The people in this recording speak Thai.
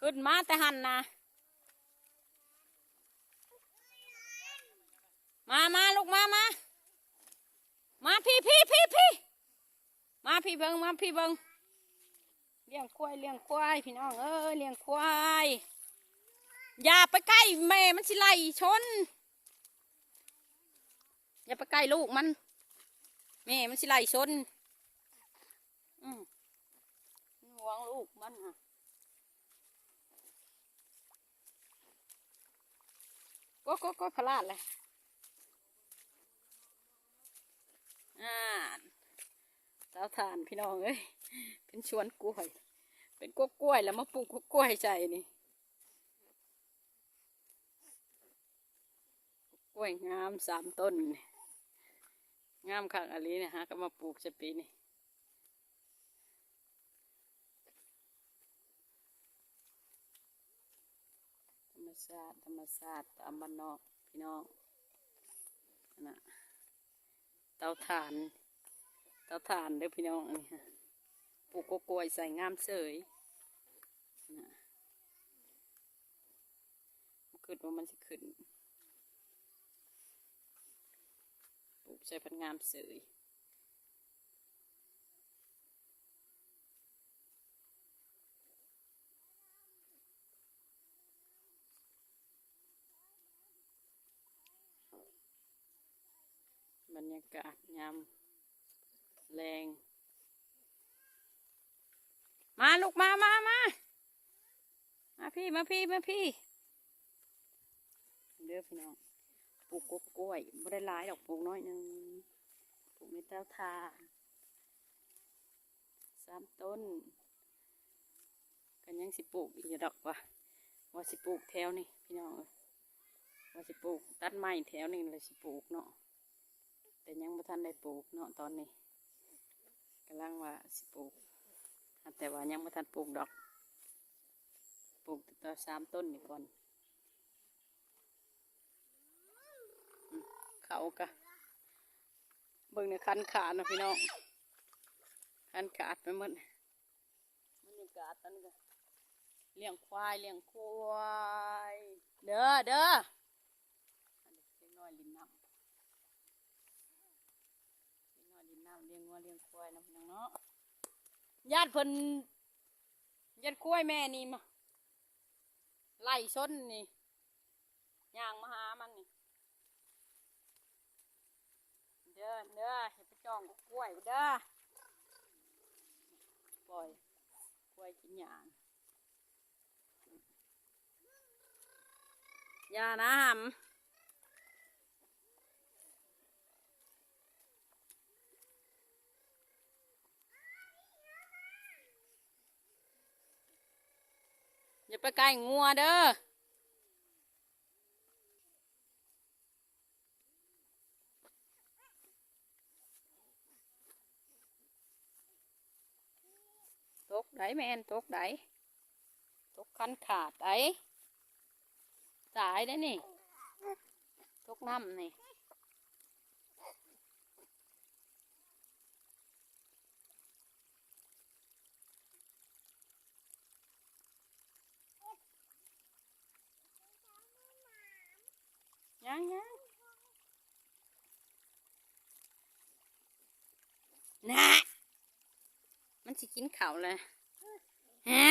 ขึ้นมาแต่หันนะ มามาลูกมามา มาพี่พี่พี่พี่มาพี่เบิงมาพี่เบิงเลี้ยงควายเลี้ยงควายพี่น้องเอ้ยเลี้ยงควายอย่าไปใกล้แม่มันสิไล่ชน อย่าไปใกล้ลูกมัน แม่มันสิไล่ชน อืมห่วงลูกมันฮะ ก็ก็ก็พลาดเลยอ่าเตาถ่านพี่น้องเอ้ยเป็นชวนกล้วย เป็นกกล้วยแล้วมาปลูกกล้วยใจนี่กล้วยงามสามต้น งามคักอะไรเนี่ยฮะก็มาปลูกจะปีนี่ธรรม ชาติธรรมชาติตามบ้านนอกพี่น้องนะเตาถ่านเตาถ่านเด้อพี่น้องนี่ฮะปลูกกล้วยใส่งามเสยนะขึ้นว่ามันจะขึ้นปลูกใส่พันงามเสย บรรยากาศยามแรง มาลูกมามามามาพี่มาพี่มาพี่เด้อพี่น้องปลูกกล้วยไม่ได้หลายดอกปลูกน้อยหนึงปลูกในเต้าทานสามต้น กันยังสิปลูกอีกดอกวะว่าสิปลูกแถวนี่พี่น้องเอ้ยว่าสิปลูกตัดไม้แถวนี่เลยสิปลูกเนาะ แต่ยังไม่ทันได้ปลูกเนาะตอนนี้กำลังว่าสิปลูกแต่ว่ายังไม่ทันปลูกดอกปลูกต่อสามต้นนี่ก่อนเขากะเบิ่งในคันขาดนะพี่น้องคันขาดไปหมดมันนี่กาดตอนก็เลี้ยงควายเลี้ยงควายเด้อเด้ออันนี้เลี้ยงน้อยลินน้ำเลี้ยงน้อยลินน้ำ เลี้ยงงัวเลี้ยงควายนะพี่น้องเนาะญาติเพิ่นญาติคุ้ยแม่นี่มาไล่ชนนี่ย่างมาหามันนี่เด้อเด้ออย่าไปจ้องกับกล้วยเด้อปล่อยกล้วยกินหยางย่านะหำ ไปใกล้งัวเด้อตกไดแมนตกไดตกคันขาดไดตายได้นี่ ตกน้ำนี่ ยังยันะมันจะกินเขาเลยฮะ